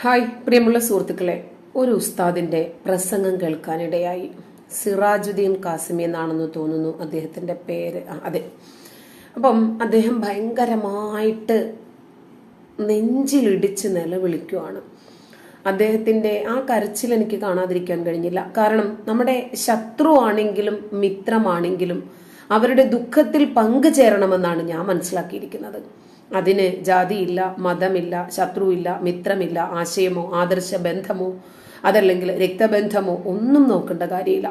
Hi പ്രിയമുള്ള സുഹൃത്തുക്കളെ. ഒരു ഉസ്താദിന്റെ പ്രസംഗം കേൾക്കാനിടയായി സിറാജുദ്ദീൻ കാസിമി എന്നാണെന്ന് തോന്നുന്നു അദ്ദേഹത്തിന്റെ പേര്. അതെ. അപ്പം അദ്ദേഹം ഭയങ്കരമായിട്ട് നെഞ്ചിലിടിച്ച് നിലവിളിക്കുവാണ്. അദ്ദേഹത്തിന്റെ ആ കരച്ചിൽ എനിക്ക് കാണാതിരിക്കാൻ കഴിഞ്ഞില്ല. കാരണം നമ്മുടെ ശത്രു ആണെങ്കിലും മിത്രമാണെങ്കിലും അവരുടെ ദുഃഖത്തിൽ പങ്കുചേരണമെന്നാണ് ഞാൻ മനസ്സിലാക്കിയിരിക്കുന്നത്. അതിന് ജാതിയില്ല മതമില്ല ശത്രുവില്ല മിത്രമില്ല ആശയമോ ആദർശ ബന്ധമോ അതല്ലെങ്കിൽ രക്തബന്ധമോ ഒന്നും നോക്കേണ്ട കാര്യമില്ല.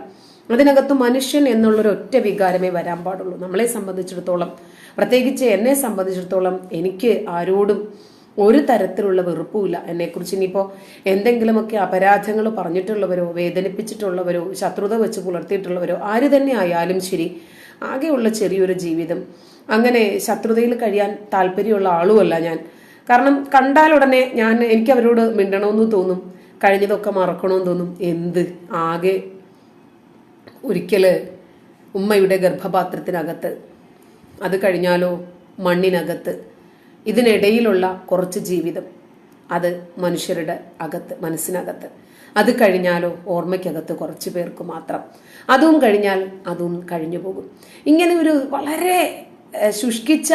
അതിനകത്ത് മനുഷ്യൻ എന്നുള്ളൊരു ഒറ്റ വികാരമേ വരാൻ പാടുള്ളൂ. നമ്മളെ സംബന്ധിച്ചിടത്തോളം പ്രത്യേകിച്ച് എന്നെ സംബന്ധിച്ചിടത്തോളം എനിക്ക് ആരോടും ഒരു തരത്തിലുള്ള വെറുപ്പുമില്ല. എന്നെക്കുറിച്ച് ഇനിയിപ്പോൾ എന്തെങ്കിലുമൊക്കെ അപരാധങ്ങൾ പറഞ്ഞിട്ടുള്ളവരോ വേദനിപ്പിച്ചിട്ടുള്ളവരോ ശത്രുത വെച്ച് പുലർത്തിയിട്ടുള്ളവരോ ആര് തന്നെ ആയാലും ശരി ആകെയുള്ള ചെറിയൊരു ജീവിതം അങ്ങനെ ശത്രുതയിൽ കഴിയാൻ താല്പര്യമുള്ള ആളുമല്ല ഞാൻ. കാരണം കണ്ടാലുടനെ ഞാൻ എനിക്ക് അവരോട് മിണ്ടണമെന്ന് തോന്നും. കഴിഞ്ഞതൊക്കെ മറക്കണമെന്ന് തോന്നും. എന്ത്? ആകെ ഒരിക്കൽ ഉമ്മയുടെ ഗർഭപാത്രത്തിനകത്ത്. അത് കഴിഞ്ഞാലോ മണ്ണിനകത്ത്. ഇതിനിടയിലുള്ള കുറച്ച് ജീവിതം. അത് മനുഷ്യരുടെ അകത്ത് മനസ്സിനകത്ത്. അത് കഴിഞ്ഞാലോ ഓർമ്മയ്ക്കകത്ത് കുറച്ച് പേർക്ക് മാത്രം. അതും കഴിഞ്ഞാൽ അതും കഴിഞ്ഞു പോകും. ഇങ്ങനെ ഒരു വളരെ ശുഷ്കിച്ച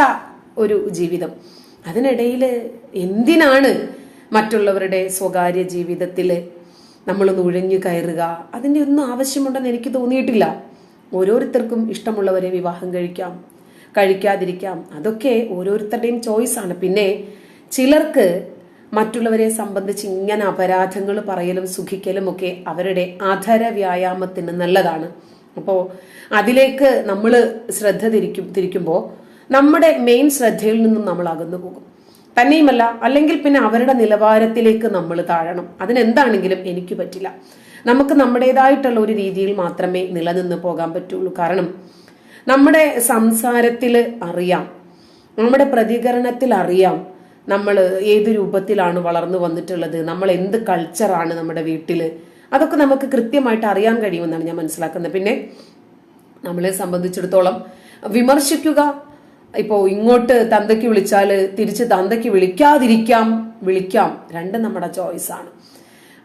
ഒരു ജീവിതം. അതിനിടയിൽ എന്തിനാണ് മറ്റുള്ളവരുടെ സ്വകാര്യ ജീവിതത്തിൽ നമ്മൾ നുഴഞ്ഞു കയറുക? അതിന്റെ ഒന്നും ആവശ്യമുണ്ടെന്ന് എനിക്ക് തോന്നിയിട്ടില്ല. ഓരോരുത്തർക്കും ഇഷ്ടമുള്ളവരെ വിവാഹം കഴിക്കാം കഴിക്കാതിരിക്കാം. അതൊക്കെ ഓരോരുത്തരുടെയും ചോയ്സാണ് പിന്നെ ചിലർക്ക് മറ്റുള്ളവരെ സംബന്ധിച്ച് ഇങ്ങനെ അപരാധങ്ങൾ പറയലും സുഖിക്കലും ഒക്കെ അവരുടെ അധര വ്യായാമത്തിന് നല്ലതാണ്. അപ്പോൾ അതിലേക്ക് നമ്മൾ ശ്രദ്ധ തിരിക്കും തിരിക്കുമ്പോൾ നമ്മുടെ മെയിൻ ശ്രദ്ധയിൽ നിന്നും നമ്മൾ അകന്നു പോകും. തന്നെയുമല്ല അല്ലെങ്കിൽ പിന്നെ അവരുടെ നിലവാരത്തിലേക്ക് നമ്മൾ താഴണം. അതിനെന്താണെങ്കിലും എനിക്ക് പറ്റില്ല. നമുക്ക് നമ്മുടേതായിട്ടുള്ള ഒരു രീതിയിൽ മാത്രമേ നിലനിന്ന് പോകാൻ പറ്റുള്ളൂ. കാരണം നമ്മുടെ സംസാരത്തിൽ അറിയാം നമ്മുടെ പ്രതികരണത്തിൽ അറിയാം നമ്മൾ ഏത് രൂപത്തിലാണ് വളർന്നു വന്നിട്ടുള്ളത് നമ്മൾ എന്ത് കൾച്ചറാണ് നമ്മുടെ വീട്ടിൽ അതൊക്കെ നമുക്ക് കൃത്യമായിട്ട് അറിയാൻ കഴിയുമെന്നാണ് ഞാൻ മനസ്സിലാക്കുന്നത്. പിന്നെ നമ്മളെ സംബന്ധിച്ചിടത്തോളം വിമർശിക്കുക. ഇപ്പോൾ ഇങ്ങോട്ട് തന്തയ്ക്ക് വിളിച്ചാൽ തിരിച്ച് തന്തയ്ക്ക് വിളിക്കാതിരിക്കാം വിളിക്കാം. രണ്ടും നമ്മുടെ ചോയ്സ് ആണ്.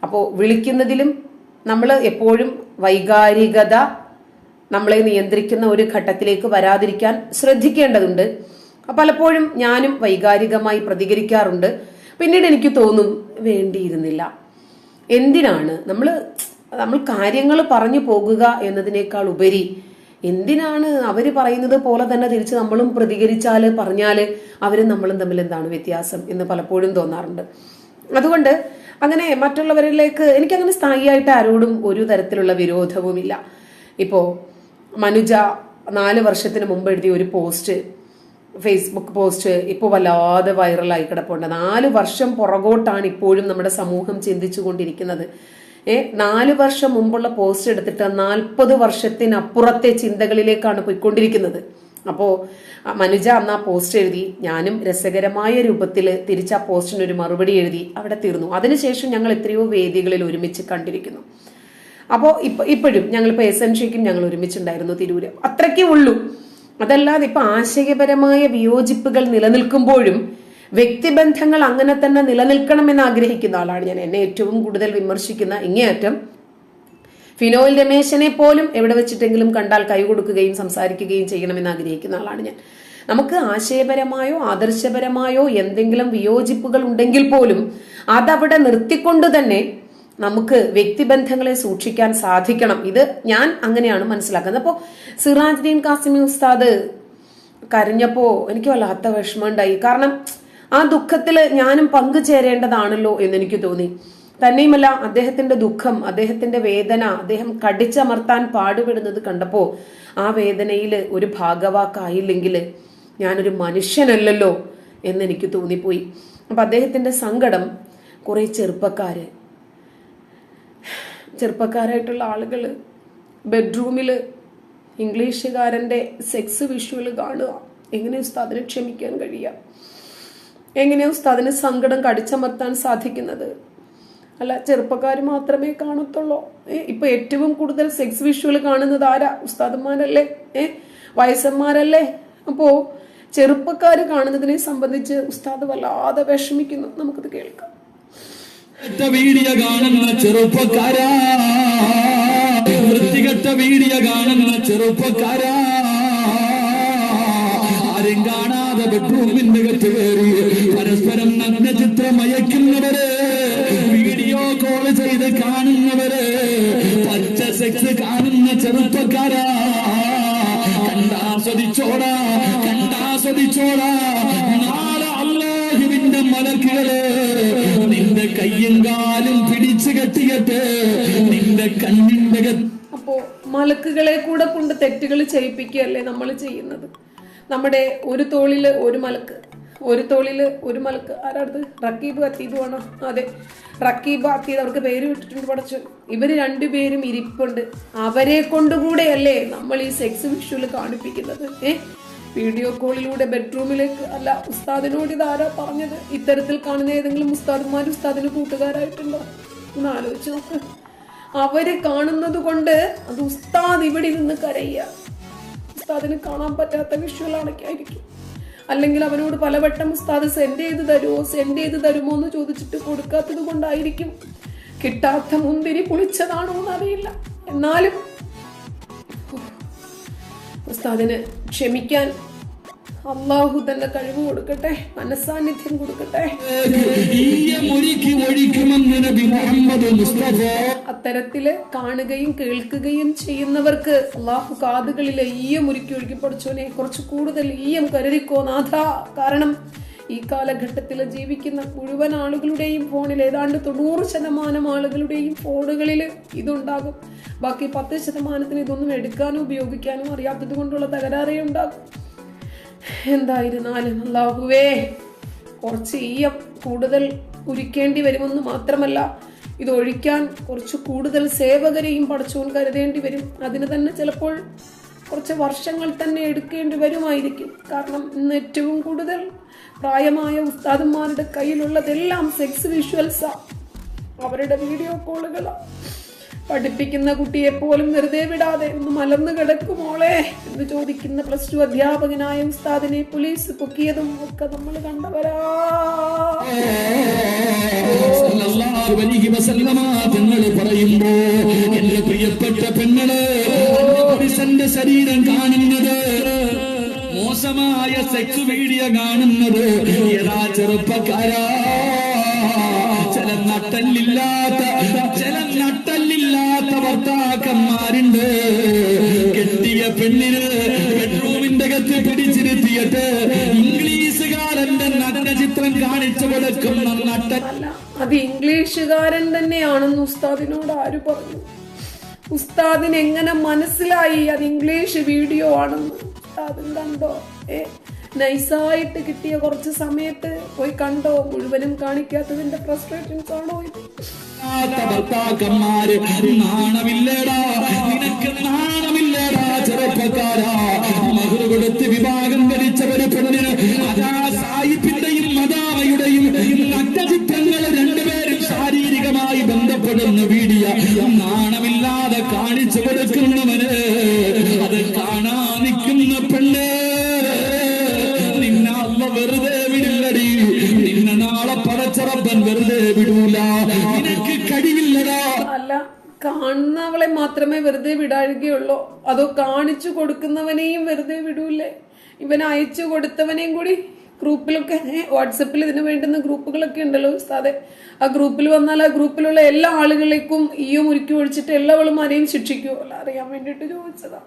അപ്പോൾ വിളിക്കുന്നതിലും നമ്മൾ എപ്പോഴും വൈകാരികത നമ്മളെ നിയന്ത്രിക്കുന്ന ഒരു ഘട്ടത്തിലേക്ക് വരാതിരിക്കാൻ ശ്രദ്ധിക്കേണ്ടതുണ്ട്. പലപ്പോഴും ഞാനും വൈകാരികമായി പ്രതികരിക്കാറുണ്ട്. പിന്നീട് എനിക്ക് തോന്നും വേണ്ടിയിരുന്നില്ല. എന്തിനാണ്? നമ്മൾ നമ്മൾ കാര്യങ്ങൾ പറഞ്ഞു പോകുക എന്നതിനേക്കാൾ ഉപരി എന്തിനാണ് അവർ പറയുന്നത് പോലെ തന്നെ തിരിച്ച് നമ്മളും പ്രതികരിച്ചാൽ പറഞ്ഞാൽ അവരും നമ്മളും തമ്മിൽ എന്താണ് വ്യത്യാസം എന്ന് പലപ്പോഴും തോന്നാറുണ്ട്. അതുകൊണ്ട് അങ്ങനെ മറ്റുള്ളവരിലേക്ക് എനിക്കങ്ങനെ സ്ഥായിയായിട്ട് ആരോടും ഒരു തരത്തിലുള്ള വിരോധവുമില്ല. ഇപ്പോ മനുജ നാല് വർഷത്തിന് മുമ്പ് എഴുതിയ ഒരു പോസ്റ്റ് ഫേസ്ബുക്ക് പോസ്റ്റ് ഇപ്പോൾ വല്ലാതെ വൈറലായി കിടപ്പുണ്ട്. നാല് വർഷം പുറകോട്ടാണ് ഇപ്പോഴും നമ്മുടെ സമൂഹം ചിന്തിച്ചു കൊണ്ടിരിക്കുന്നത് ഏ നാല് വർഷം മുമ്പുള്ള പോസ്റ്റ് എടുത്തിട്ട് നാൽപ്പത് വർഷത്തിനപ്പുറത്തെ ചിന്തകളിലേക്കാണ് പോയിക്കൊണ്ടിരിക്കുന്നത്. അപ്പോൾ മനുജ അന്ന് ആ പോസ്റ്റ് എഴുതി ഞാനും രസകരമായ രൂപത്തിൽ തിരിച്ച് ആ പോസ്റ്റിന് ഒരു മറുപടി എഴുതി അവിടെ തീർന്നു. അതിനുശേഷം ഞങ്ങൾ എത്രയോ വേദികളിൽ ഒരുമിച്ച് കണ്ടിരിക്കുന്നു. അപ്പോൾ ഇപ്പൊ ഇപ്പോഴും ഞങ്ങളിപ്പോൾ എസ് എൻ ഷിക്കും ഞങ്ങൾ ഒരുമിച്ചുണ്ടായിരുന്നു തിരൂര്. അത്രയ്ക്കേ ഉള്ളൂ. അതല്ലാതെ ഇപ്പൊ ആശയപരമായ വിയോജിപ്പുകൾ നിലനിൽക്കുമ്പോഴും വ്യക്തിബന്ധങ്ങൾ അങ്ങനെ തന്നെ നിലനിൽക്കണമെന്ന് ആഗ്രഹിക്കുന്ന ആളാണ് ഞാൻ. എന്നെ ഏറ്റവും കൂടുതൽ വിമർശിക്കുന്ന ഇങ്ങേയറ്റം ഫിനോയിൽ രമേശനെ പോലും എവിടെ വെച്ചിട്ടെങ്കിലും കണ്ടാൽ കൈ കൊടുക്കുകയും സംസാരിക്കുകയും ചെയ്യണമെന്ന് ആഗ്രഹിക്കുന്ന ആളാണ് ഞാൻ. നമുക്ക് ആശയപരമായോ ആദർശപരമായോ എന്തെങ്കിലും വിയോജിപ്പുകൾ ഉണ്ടെങ്കിൽ പോലും അതവിടെ നിർത്തിക്കൊണ്ട് തന്നെ നമുക്ക് വ്യക്തിബന്ധങ്ങളെ സൂക്ഷിക്കാൻ സാധിക്കണം. ഇത് ഞാൻ അങ്ങനെയാണ് മനസ്സിലാക്കുന്നത്. അപ്പോൾ സിറാജുദ്ദീൻ കാസിമി ഉസ്താദ് കരഞ്ഞപ്പോ എനിക്ക് വല്ലാത്ത വിഷമമുണ്ടായി കാരണം ആ ദുഃഖത്തിൽ ഞാനും പങ്കുചേരേണ്ടതാണല്ലോ എന്ന് എനിക്ക് തോന്നി. തന്നെയുമല്ല അദ്ദേഹത്തിന്റെ ദുഃഖം അദ്ദേഹത്തിന്റെ വേദന അദ്ദേഹം കടിച്ചമർത്താൻ പാടുപെടുന്നത് കണ്ടപ്പോ ആ വേദനയിൽ ഒരു ഭാഗവാക്കായില്ലെങ്കിൽ ഞാനൊരു മനുഷ്യനല്ലല്ലോ എന്ന് എനിക്ക് തോന്നിപ്പോയി. അപ്പൊ അദ്ദേഹത്തിന്റെ സങ്കടം കുറെ ചെറുപ്പക്കാര് ചെറുപ്പക്കാരായിട്ടുള്ള ആളുകൾ ബെഡ്റൂമിൽ ഇംഗ്ലീഷുകാരന്റെ സെക്സ് വിഷ്വൽ കാണുക. എങ്ങനെ ഉസ്താദിനെ ക്ഷമിക്കാൻ കഴിയുക? എങ്ങനെ ഉസ്താദിന് സങ്കടം കടിച്ചമർത്താൻ സാധിക്കുന്നത്? അല്ല ചെറുപ്പക്കാർ മാത്രമേ കാണത്തുള്ളൂ. ഏ ഇപ്പൊ ഏറ്റവും കൂടുതൽ സെക്സ് വിഷ്വൽ കാണുന്നത് ആരാ? ഉസ്താദന്മാരല്ലേ? ഏ വയസ്സന്മാരല്ലേ? അപ്പോ ചെറുപ്പക്കാർ കാണുന്നതിനെ സംബന്ധിച്ച് ഉസ്താദ് വല്ലാതെ വിഷമിക്കുന്നു. നമുക്കത് കേൾക്കാം. വീഡിയോ കാണുന്ന ചെറുപ്പക്കാരാ. വൃത്തികെട്ട വീഡിയോ കാണുന്ന ചെറുപ്പക്കാരാ. ആരും കാണാതെ ബെഡ്റൂമിന്റെ കത്ത് കയറി പരസ്പരം നഗ്ന ചിത്രം അയക്കുന്നവര് വീഡിയോ കോൾ ചെയ്ത് കാണുന്നവര് പച്ച സെക്സ് കാണുന്ന ചെറുപ്പക്കാരാ. കണ്ടാസ്വദിച്ചോടാ കണ്ടാസ്വദിച്ചോടാ നാളെ അള്ളാഹുവിന്റെ മലക്കുകൾ കയ്യും കാലും പിടിച്ചു കെട്ടിയിട്ട് നിന്റെ കണ്ണിന്റെ അപ്പോ മലക്കുകളെ കൂടെ കൊണ്ട് തെറ്റുകൾ ചെയ്യിപ്പിക്കുകയല്ലേ നമ്മൾ ചെയ്യുന്നത്? നമ്മുടെ ഒരു തോളിൽ ഒരു മലക്ക് ഒരു തോളിൽ ഒരു മലക്ക്. ആരാടത് റക്കീബ് അത്തീബ് ആണോ അതെ. റക്കീബ് അത്തീബ് അവർക്ക് പേര് വിട്ടിട്ടുണ്ട് പഠിച്ചു ഇവർ രണ്ടുപേരും ഇരിപ്പുണ്ട്. അവരെ കൊണ്ടുകൂടെയല്ലേ നമ്മൾ ഈ സെക്സ് വിഷുവിൽ കാണിപ്പിക്കുന്നത്. ഏ? വീഡിയോ കോളിലൂടെ ബെഡ്റൂമിലേക്ക് അല്ല ഉസ്താദിനോട് ഇതാരാ പറഞ്ഞത്? ഇത്തരത്തിൽ കാണുന്ന ഏതെങ്കിലും ഉസ്താദുമാർ ഉസ്താദിന് കൂട്ടുകാരായിട്ടുണ്ടോ? ഒന്ന് ആലോചിച്ച് നോക്ക്. അവർ കാണുന്നത് കൊണ്ട് അത് ഉസ്താദ് ഇവിടെ നിന്ന് കരയുക. ഉസ്താദിന് കാണാൻ പറ്റാത്ത വിഷ്വലാണൊക്കെയായിരിക്കും അല്ലെങ്കിൽ അവനോട് പലവട്ടം ഉസ്താദ് സെൻഡ് ചെയ്ത് തരുമോ സെൻഡ് ചെയ്ത് തരുമോ എന്ന് ചോദിച്ചിട്ട് കൊടുക്കാത്തത് കൊണ്ടായിരിക്കും. കിട്ടാത്ത മുന്തിരി പുളിച്ചതാണോ എന്നറിയില്ല എന്നാലും ഉസ്താദിന് ക്ഷമിക്കാൻ അള്ളാഹു തന്നെ കഴിവ് കൊടുക്കട്ടെ മനസാന്നിധ്യം കൊടുക്കട്ടെ. അത്തരത്തിൽ കാണുകയും കേൾക്കുകയും ചെയ്യുന്നവർക്ക് അള്ളാഹു കാതുകളിൽ ഈയം ഒരുക്കി പഠിച്ചോനെ കുറച്ച് കൂടുതൽ ഈയം കരുതിക്കോ നാഥ. കാരണം ഈ കാലഘട്ടത്തിൽ ജീവിക്കുന്ന മുഴുവൻ ആളുകളുടെയും ഫോണിൽ ഏതാണ്ട് തൊണ്ണൂറ് ശതമാനം ആളുകളുടെയും ഫോണുകളിൽ ഇതുണ്ടാകും. ബാക്കി പത്ത് ശതമാനത്തിന് ഇതൊന്നും എടുക്കാനും ഉപയോഗിക്കാനും അറിയാത്തത് കൊണ്ടുള്ള തകരാറേ ഉണ്ടാകും. എന്തായിരുന്നാലും ലാഹുവേ കുറച്ച് ഈയം കൂടുതൽ ഉരിക്കേണ്ടി വരുമെന്ന് മാത്രമല്ല ഇത് ഒഴിക്കാൻ കുറച്ച് കൂടുതൽ സേവകരെയും പഠിച്ചുകൊണ്ട് കരുതേണ്ടി വരും. അതിന് തന്നെ ചിലപ്പോൾ കുറച്ച് വർഷങ്ങൾ തന്നെ എടുക്കേണ്ടി വരുമായിരിക്കും. കാരണം ഇന്ന് ഏറ്റവും കൂടുതൽ പ്രായമായ ഉസ്താദന്മാരുടെ കയ്യിലുള്ളതെല്ലാം സെക്സ് വിഷ്വൽസാണ് അവരുടെ വീഡിയോ കോളുകളാണ് പഠിപ്പിക്കുന്ന കുട്ടിയെ പോലും വെറുതെ വിടാതെ ഒന്ന് മലർന്നു കിടക്കുമോളെ എന്ന് ചോദിക്കുന്ന പ്ലസ് ടു അധ്യാപകനായ ഉസ്താദിനെ പോലീസ് പൊക്കിയതും ഒക്കെ നമ്മൾ കണ്ടവരാ. പറയുമ്പോ എന്റെ പ്രിയപ്പെട്ട പെണ്ണുകൾ പുരുഷന്റെ ശരീരം കാണുന്നത് മോശമായ സെക്സ് വീഡിയോ കാണുന്നത്. ഏതാ ചെറുപ്പക്കാരാ ചില നട്ടല്ലില്ലാത്ത ചില നട്ടല്ലില്ലാത്ത ഭർത്താക്കന്മാരുണ്ട്. കെട്ടിയ പെണ്ണിന് ബെഡ്റൂമിന്റെ കത്ത് പിടിച്ചിരുത്തിയിട്ട് ഇംഗ്ലീഷുകാരന്റെ നടന ചിത്രം കാണിച്ചു കൊടുക്കുന്ന നട്ടല്ല അത് ഇംഗ്ലീഷുകാരൻ തന്നെയാണെന്ന് ഉസ്താദിനോട് ആര് പറഞ്ഞു? ഉസ്താദിന് എങ്ങനെ മനസ്സിലായി? അത് ഇംഗ്ലീഷ് വീഡിയോ ആണെന്ന് ഉസ്താദും കണ്ടോ? ഏ നൈസായിട്ട് കിട്ടിയ കുറച്ച് സമയത്ത് പോയി കണ്ടോ? മുഴുവനും കാണിക്കാത്തതിന്റെ ഫ്രസ്ട്രേഷൻസ് ആണോ ഇത്? ചെറുപ്പക്കാരാ. മഹർ കൊടുത്ത് വിവാഹം ധരിച്ചവര് പെണ്ണിന് അതാ സായിപ്പിന്റെയും വെറുതെ വിടില്ലടി നിന്നെ നാളെ പടച്ചറപ്പൻ വെറുതെ വിടൂല. നിനക്ക് കഴിവില്ലടാ. കാണുന്നവളെ മാത്രമേ വെറുതെ വിടാഴുകയുള്ളൂ. അതോ കാണിച്ചു കൊടുക്കുന്നവനെയും വെറുതെ വിടൂലേ ഇവൻ അയച്ചു കൊടുത്തവനെയും കൂടി ഗ്രൂപ്പിലൊക്കെ വാട്സപ്പിൽ ഇതിന് വേണ്ടുന്ന ഗ്രൂപ്പുകളൊക്കെ ഉണ്ടല്ലോ ഉസ്താദെ. ആ ഗ്രൂപ്പിൽ വന്നാൽ ആ ഗ്രൂപ്പിലുള്ള എല്ലാ ആളുകളേക്കും ഈയോ ഉരുക്കി ഒഴിച്ചിട്ട് എല്ലാവളുമാരെയും ശിക്ഷിക്കുമല്ലോ അറിയാൻ വേണ്ടിയിട്ട് ചോദിച്ചതാ.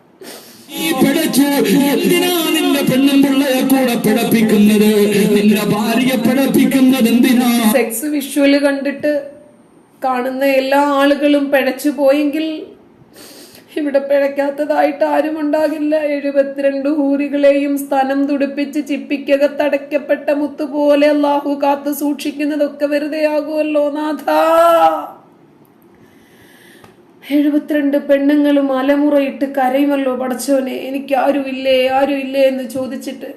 എന്തിനാ നിന്റെ പെണ്ണും നിന്റെ എന്തിനാ? സെക്സ് വിഷ്വൽ കണ്ടിട്ട് കാണുന്ന എല്ലാ ആളുകളും പിഴച്ചു പോയെങ്കിൽ ഇവിടെ പിഴയ്ക്കാത്തതായിട്ട് ആരും ഉണ്ടാകില്ല. എഴുപത്തിരണ്ട് ഹൂരികളെയും സ്ഥലം തുടിപ്പിച്ച് ചിപ്പിക്കകത്തടയ്ക്കപ്പെട്ട മുത്തുപോലെ അള്ളാഹു കാത്തു സൂക്ഷിക്കുന്നതൊക്കെ വെറുതെ ആകുമല്ലോ നാഥ. എഴുപത്തിരണ്ട് പെണ്ണുങ്ങളും അലമുറയിട്ട് കരയുമല്ലോ പടച്ചോനെ. എനിക്ക് ആരും ഇല്ലേ ആരും ഇല്ലേ എന്ന് ചോദിച്ചിട്ട്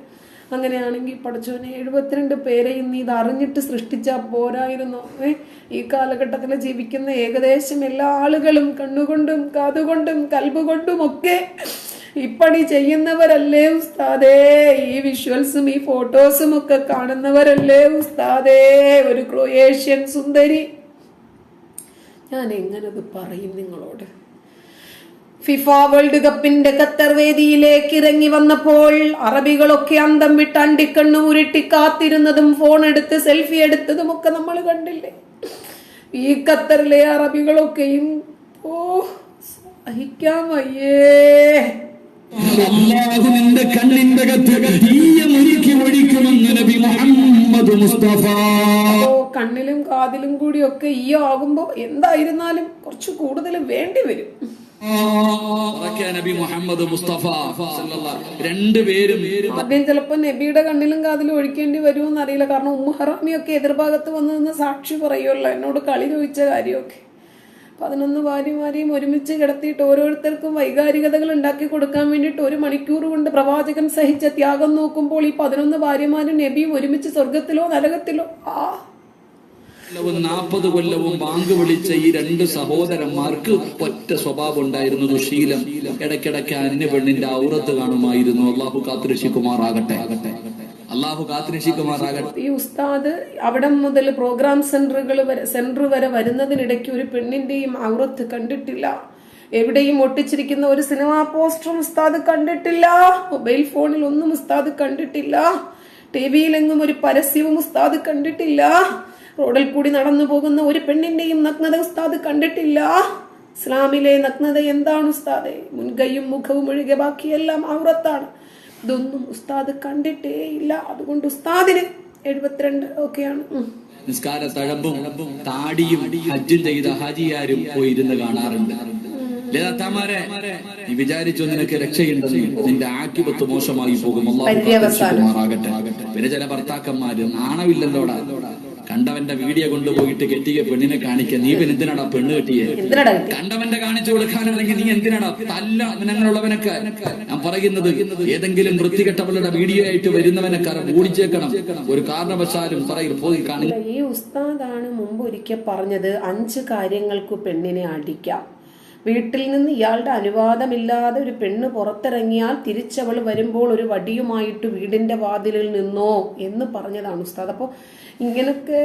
അങ്ങനെയാണെങ്കിൽ പടച്ചോനെ എഴുപത്തിരണ്ട് പേരെയും നീ ഇത് അറിഞ്ഞിട്ട് സൃഷ്ടിച്ചാൽ പോരായിരുന്നു. ഏ ഈ കാലഘട്ടത്തിൽ ജീവിക്കുന്ന ഏകദേശം എല്ലാ ആളുകളും കണ്ണുകൊണ്ടും കാതുകൊണ്ടും കൽബുകൊണ്ടും ഒക്കെ ഇപ്പണി ചെയ്യുന്നവരല്ലേ ഉസ്താദേ? ഈ വിഷ്വൽസും ഈ ഫോട്ടോസും ഒക്കെ കാണുന്നവരല്ലേ ഉസ്താദേ? ഒരു ക്രൊയേഷ്യൻ സുന്ദരി. ഞാൻ എങ്ങനെ അത് പറയും നിങ്ങളോട്? ഫിഫ വേൾഡ് കപ്പിന്റെ ഖത്തർ വേദിയിലേക്ക് ഇറങ്ങി വന്നപ്പോൾ അറബികളൊക്കെ അന്തം വിട്ട് അണ്ടിക്കണ്ണു ഉരുട്ടി കാത്തിരുന്നതും ഫോൺ എടുത്ത് സെൽഫി എടുത്തതും ഒക്കെ നമ്മൾ കണ്ടില്ലേ? ഈ ഖത്തറിലെ അറബികളൊക്കെയും ഓ സഹിക്കാൻ വയ്യേ. അള്ളാഹു നിന്റെ കണ്ണിന്റെ കത്ത് ഈയം ഒരുക്കി ഒഴിക്കുമെന്ന് നബി മുഹമ്മദ് മുസ്തഫ. കണ്ണിലും കാതിലും കൂടിയൊക്കെ ഈ ആകുമ്പോ എന്തായിരുന്നാലും കുറച്ച് കൂടുതൽ വേണ്ടി വരും. നബി മുഹമ്മദ് മുസ്തഫ രണ്ടുപേരും ആദ്യം ചിലപ്പോ നബിയുടെ കണ്ണിലും കാതിലും ഒഴിക്കേണ്ടി വരുമെന്ന് അറിയില്ല. കാരണം ഉമ്മ ഹറാമിയൊക്കെ എതിർഭാഗത്ത് വന്ന് നിന്ന് സാക്ഷി പറയുമല്ലോ എന്നോട് കളി ചോദിച്ച കാര്യമൊക്കെ. പതിനൊന്ന് ഭാര്യമാരെയും ഒരുമിച്ച് കിടത്തിയിട്ട് ഓരോരുത്തർക്കും വൈകാരികതകൾ ഉണ്ടാക്കി കൊടുക്കാൻ വേണ്ടിയിട്ട് ഒരു മണിക്കൂർ കൊണ്ട് പ്രവാചകൻ സഹിച്ച ത്യാഗം നോക്കുമ്പോൾ ഈ പതിനൊന്ന് ഭാര്യമാരും നബിയും ഒരുമിച്ച് സ്വർഗത്തിലോ നരകത്തിലോ? ആ കൊല്ലവും നാൽപ്പത് കൊല്ലവും ബാങ്ക് വിളിച്ച ഈ രണ്ട് സഹോദരന്മാർക്ക് ഒറ്റ സ്വഭാവം ഉണ്ടായിരുന്നു ദുശീലം. ഇടയ്ക്കിടയ്ക്ക് അന്യ പെണ്ണിന്റെ ഔറത്ത് കാണുമായിരുന്നു. അള്ളാഹു കാത്തുരക്ഷിക്കുമാറാകട്ടെ. അള്ളാഹു കാത്തുരക്ഷിക്കുമാറാകട്ടെ. ഈ ഉസ്താദ് അവിടെ മുതൽ പ്രോഗ്രാം സെന്ററുകൾ വരെ സെന്റർ വരെ വരുന്നതിനിടയ്ക്ക് ഒരു പെണ്ണിന്റെയും ഔറത്ത് കണ്ടിട്ടില്ല. എവിടെയും ഒട്ടിച്ചിരിക്കുന്ന ഒരു സിനിമാ പോസ്റ്ററും ഉസ്താദ് കണ്ടിട്ടില്ല. മൊബൈൽ ഫോണിൽ ഒന്നും ഉസ്താദ് കണ്ടിട്ടില്ല. ടി വിയിലെങ്ങും ഒരു പരസ്യവും ഉസ്താദ് കണ്ടിട്ടില്ല. റോഡിൽ കൂടി നടന്നു പോകുന്ന ഒരു പെണ്ണിന്റെയും നഗ്നത ഉസ്താദ് കണ്ടിട്ടില്ല. ഇസ്ലാമിലെ നഗ്നത എന്താണ് ഉസ്താദെ? മുൻകൈയും മുഖവും ഒഴികെ ബാക്കിയെല്ലാം ഔറത്താണ്. ഇതൊന്നും ഉസ്താദ് കണ്ടിട്ടേ ഇല്ല അതുകൊണ്ട് ഉസ്താദിന് എഴുപത്തിരണ്ട് ഒക്കെയാണ്. നിസ്കാര തഴമ്പും താടിയും ഹജ്ജും ചെയ്ത ഹാജിയാരും പോയിരുന്ന് കാണാറുണ്ട്. ലതാത്താമാരെ നീ വിചാരിച്ചു നിനക്ക് രക്ഷയുണ്ടെന്ന് നിന്റെ ആക്കിപത്ത് മോശമായി പോകും. പിന്നെ ചില ഭർത്താക്കന്മാര് നാണമില്ലല്ലോടാ കണ്ടവന്റെ വീഡിയോ കൊണ്ടുപോയിട്ട് കെട്ടിയ പെണ്ണിനെ കാണിക്ക നീ പിന്നെ എന്തിനാടാ പെണ്ണ് കെട്ടിയെ? കണ്ടവന്റെ കാണിച്ചു കൊടുക്കാനാണെങ്കിൽ നീ എന്തിനാടാ? തല്ല അങ്ങനെയുള്ളവനൊക്കെ ഞാൻ പറയുന്നത് ഏതെങ്കിലും വൃത്തികെട്ടവളുടെ വീഡിയോ ആയിട്ട് വരുന്നവനൊക്കെ ഓടിച്ചേക്കണം ഒരു കാരണവശാലും പറയും പോയി കാണി ഈ ഉസ്താദാണ് മുമ്പ് ഒരിക്കൽ പറഞ്ഞത് അഞ്ച് കാര്യങ്ങൾക്ക് പെണ്ണിനെ അടിക്കാം. വീട്ടിൽ നിന്ന് ഇയാളുടെ അനുവാദമില്ലാതെ ഒരു പെണ്ണ് പുറത്തിറങ്ങിയാൽ തിരിച്ചവൾ വരുമ്പോൾ ഒരു വടിയുമായിട്ട് വീടിന്റെ വാതിലിൽ നിന്നോ എന്ന് പറഞ്ഞതാണ് ഉസ്താദ്. അപ്പോൾ ഇങ്ങനൊക്കെ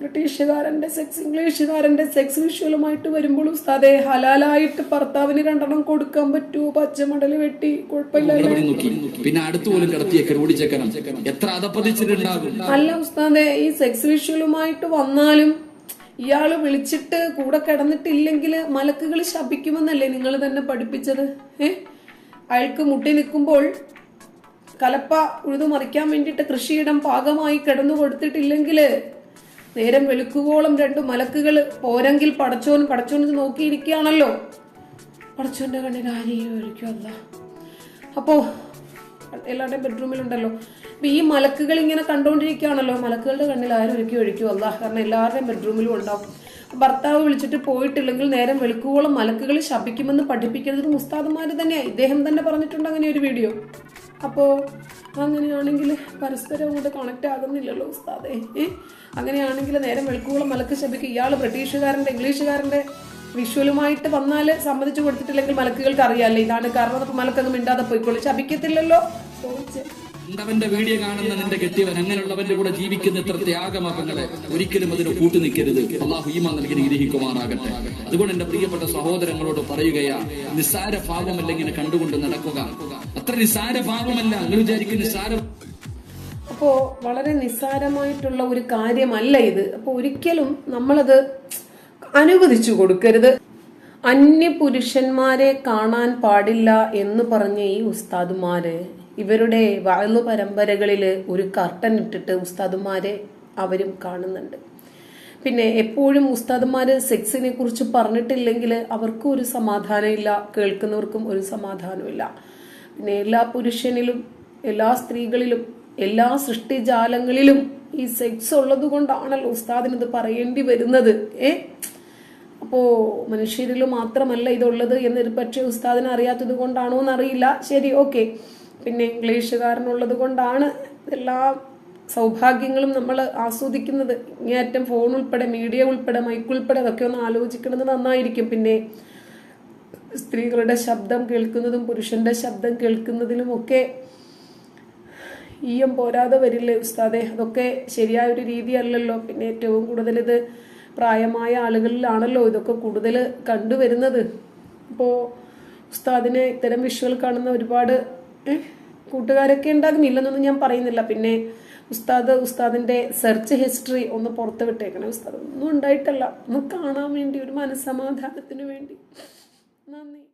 ബ്രിട്ടീഷുകാരന്റെ സെക്സ് ഇംഗ്ലീഷുകാരന്റെ സെക്സ് വിഷ്വലുമായിട്ട് വരുമ്പോൾ ഉസ്താദെ ഹലാലായിട്ട് ഭർത്താവിന് രണ്ടെണ്ണം കൊടുക്കാൻ പറ്റൂ പച്ചമടൽ വെട്ടി പിന്നെ എത്ര അല്ല ഉസ്താദെ ഈ സെക്സ് വിഷ്വലുമായിട്ട് വന്നാലും ഇയാൾ വിളിച്ചിട്ട് കൂടെ കിടന്നിട്ടില്ലെങ്കിൽ മലക്കുകൾ ശപിക്കുമെന്നല്ലേ നിങ്ങൾ തന്നെ പഠിപ്പിച്ചത്? ഏ? അയാൾക്ക് മുട്ടി നിൽക്കുമ്പോൾ കലപ്പ ഉഴുതു മറിക്കാൻ വേണ്ടിയിട്ട് കൃഷിയിടം പാകമായി കിടന്നു കൊടുത്തിട്ടില്ലെങ്കിൽ നേരം വെളുക്കുവോളം രണ്ട് മലക്കുകൾ പോരെങ്കിൽ പടച്ചോൻ പടച്ചോൻ നോക്കിയിരിക്കുകയാണല്ലോ. പടച്ചോന്റെ കണ്ണിൽ ആരെയും ഒഴിക്കുമല്ല അപ്പോ എല്ലാവരുടെയും ബെഡ്റൂമിലുണ്ടല്ലോ. ഈ മലക്കുകൾ ഇങ്ങനെ കണ്ടോണ്ടിരിക്കുകയാണല്ലോ. മലക്കുകളുടെ കണ്ണിൽ ആരും ഒരുക്കി ഒഴിക്കും അല്ല. കാരണം എല്ലാവരുടെയും ബെഡ്റൂമിലും ഉണ്ടാവും. ഭർത്താവ് വിളിച്ചിട്ട് പോയിട്ടില്ലെങ്കിൽ നേരം വെളുക്കുവോളം മലക്കുകൾ ശപിക്കുമെന്ന് പഠിപ്പിക്കുന്നത് മുസ്താദന്മാർ തന്നെയാണ് ഇദ്ദേഹം തന്നെ പറഞ്ഞിട്ടുണ്ട് അങ്ങനെ ഒരു വീഡിയോ. അപ്പോ അങ്ങനെയാണെങ്കിൽ പരസ്പരം അങ്ങോട്ട് കണക്ട് ആകുന്നില്ലല്ലോ ഉസ്താദേ. ഏ? അങ്ങനെയാണെങ്കിൽ നേരം വെളുക്കുവോളം മലക്ക് ശബിക്ക് ഇയാൾ ബ്രിട്ടീഷുകാരന്റെ ഇംഗ്ലീഷുകാരന്റെ വിഷ്വലുമായിട്ട് വന്നാൽ സമ്മതിച്ചു കൊടുത്തിട്ടില്ലെങ്കിൽ മലക്കുകൾക്ക് അറിയാമല്ലേ ഇതാണ് കാരണം. അപ്പോൾ മലക്കങ്ങ് മിണ്ടാതെ പോയിക്കോളൂ. ശബിക്കത്തില്ലല്ലോ? ചോദിച്ചേ. കണ്ടവന്റെ വീഡിയോ കാണുന്ന നിന്റെ കെട്ടിയവൻ അങ്ങനെയുള്ളവന്റെ കൂടെ ജീവിക്കുന്ന ഇത്ര ത്യാഗമാപങ്ങളെ ഒരിക്കലും അതിന് കൂട്ടു നിൽക്കരുത്. അള്ളാഹു ഈമാ നൽകി ഗ്രഹിക്കുമാറാകട്ടെ അതുകൊണ്ട് എന്റെ പ്രിയപ്പെട്ട സഹോദരങ്ങളോട് പറയുകയാ നിസ്സാര ഭാവമല്ല ഇങ്ങനെ കണ്ടുകൊണ്ട് നടക്കുക. അത്ര നിസ്സാര ഭാവമല്ല. നിങ്ങൾ വിചാരിക്കുന്ന നിസ്സാര അപ്പോൾ വളരെ നിസ്സാരമായിട്ടുള്ള ഒരു കാര്യമല്ല ഇത്. അപ്പോൾ ഒരിക്കലും നമ്മളത് അനുവദിച്ചു കൊടുക്കരുത്. അന്യപുരുഷന്മാരെ കാണാൻ പാടില്ല എന്ന് പറഞ്ഞ ഈ ഉസ്താദുമാര് ഇവരുടെ വാഴു പരമ്പരകളിൽ ഒരു കർട്ടൻ ഇട്ടിട്ട് ഉസ്താദുമാരെ അവരും കാണുന്നുണ്ട്. പിന്നെ എപ്പോഴും ഉസ്താദുമാർ സെക്സിനെ കുറിച്ച് പറഞ്ഞിട്ടില്ലെങ്കിൽ അവർക്കും ഒരു സമാധാനമില്ല കേൾക്കുന്നവർക്കും ഒരു സമാധാനമില്ല. പിന്നെ എല്ലാ പുരുഷനിലും എല്ലാ സ്ത്രീകളിലും എല്ലാ സൃഷ്ടിജാലങ്ങളിലും ഈ സെക്സ് ഉള്ളത് കൊണ്ടാണല്ലോ ഉസ്താദിന് ഇത് പറയേണ്ടി വരുന്നത്. ഏ? അപ്പോ മനുഷ്യരിൽ മാത്രമല്ല ഇതുള്ളത് എന്നൊരു പക്ഷേ ഉസ്താദിന് അറിയാത്തത് കൊണ്ടാണോ എന്നറിയില്ല ശരി ഓക്കെ. പിന്നെ ഇംഗ്ലീഷുകാരനുള്ളത് കൊണ്ടാണ് എല്ലാ സൗഭാഗ്യങ്ങളും നമ്മൾ ആസ്വദിക്കുന്നത്. ഇങ്ങേയറ്റം ഫോൺ ഉൾപ്പെടെ മീഡിയ ഉൾപ്പെടെ മൈക്ക് ഉൾപ്പെടെ അതൊക്കെ ഒന്ന് ആലോചിക്കുന്നത് നന്നായിരിക്കും. പിന്നെ സ്ത്രീകളുടെ ശബ്ദം കേൾക്കുന്നതും പുരുഷന്റെ ശബ്ദം കേൾക്കുന്നതിലും ഒക്കെ ഈയം പോരാതെ വരില്ലേ ഉസ്താദെ? അതൊക്കെ ശരിയായ ഒരു രീതിയല്ലല്ലോ. പിന്നെ ഏറ്റവും കൂടുതൽ ഇത് പ്രായമായ ആളുകളിലാണല്ലോ ഇതൊക്കെ കൂടുതൽ കണ്ടുവരുന്നത്. അപ്പോൾ ഉസ്താദിനെ ഇത്തരം വിഷ്വൽ കാണുന്ന ഒരുപാട് കൂട്ടുകാരൊക്കെ ഉണ്ടാകും. ഇല്ലെന്നൊന്നും ഞാൻ പറയുന്നില്ല. പിന്നെ ഉസ്താദ് ഉസ്താദിന്റെ സെർച്ച് ഹിസ്റ്ററി ഒന്ന് പുറത്ത് വിട്ടേക്കണേ. ഉസ്താദ് ഒന്നും ഉണ്ടായിട്ടല്ല. ഒന്ന് കാണാൻ വേണ്ടി ഒരു മനസ്സമാധാനത്തിന് വേണ്ടി. നന്ദി.